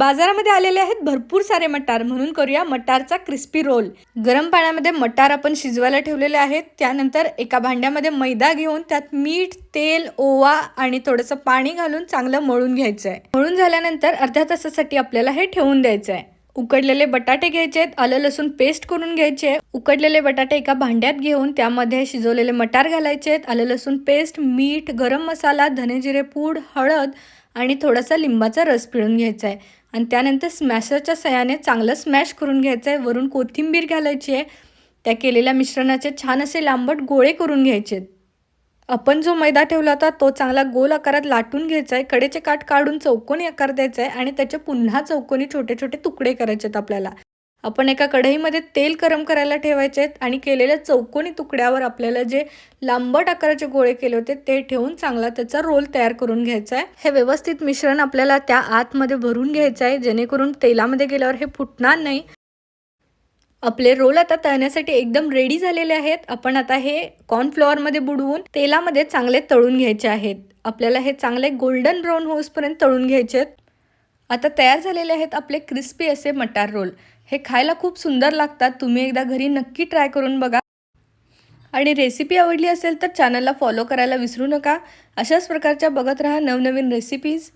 बाजारामध्ये आलेले आहेत भरपूर सारे मटार. म्हणून करूया मटारचा क्रिस्पी रोल गरम पाण्यामध्ये मटार आपण शिजवायला ठेवलेले आहेत. त्यानंतर एका भांड्यामध्ये मैदा घेऊन त्यात मीठ तेल ओवा आणि थोडंसं पाणी घालून चांगलं मळून घ्यायचं आहे मळून झाल्यानंतर अर्ध्या तासासाठी आपल्याला हे ठेवून द्यायचं आहे उकडलेले बटाटे घ्यायचे आहेत. आलं लसूण पेस्ट करून घ्यायचे उकडलेले बटाटे एका भांड्यात घेऊन त्यामध्ये शिजवलेले मटार घालायचे आहेत. आलं लसूण पेस्ट मीठ गरम मसाला धनेजिरे पूड हळद आणि थोडासा लिंबाचा रस पिळून घ्यायचा आहे आणि त्यानंतर स्मॅशरच्या सहाय्याने चांगलं स्मॅश करून घ्यायचं आहे वरून कोथिंबीर घालायची आहे. त्या केलेल्या मिश्रणाचे छान असे लांबट गोळे करून घ्यायचे. आपण जो मैदा ठेवला होता तो चांगला गोल आकारात लाटून घ्यायचा आहे कडेचे काठ काढून चौकोनी आकार द्यायचा आहे आणि त्याचे पुन्हा चौकोनी छोटे छोटे तुकडे करायचे आहेत आपल्याला. आपण एका कढईमध्ये तेल गरम करायला ठेवायचे आहेत आणि केलेल्या चौकोनी तुकड्यावर आपल्याला जे लांबट आकाराचे गोळे केले होते ते ठेवून चांगला त्याचा रोल तयार करून घ्यायचा आहे. हे व्यवस्थित मिश्रण आपल्याला त्या आतमध्ये भरून घ्यायचं आहे जेणेकरून तेलामध्ये गेल्यावर हे फुटणार नाही. आपले रोल आता तळण्यासाठी एकदम रेडी झालेले आहेत. आपण आता हे कॉर्नफ्लॉवरमध्ये बुडवून तेलामध्ये चांगले तळून घ्यायचे आहेत. आपल्याला हे चांगले गोल्डन ब्राऊन होसपर्यंत तळून घ्यायचे आहेत. आता तयार झालेले आहेत आपले क्रिस्पी असे मटार रोल हे खायला खूप सुंदर लागतात. तुम्ही एकदा घरी नक्की ट्राय करून बघा. आणि रेसिपी आवडली असेल तर चॅनलला फॉलो करायला विसरू नका. अशाच प्रकारच्या बघत राहा नवनवीन रेसिपीज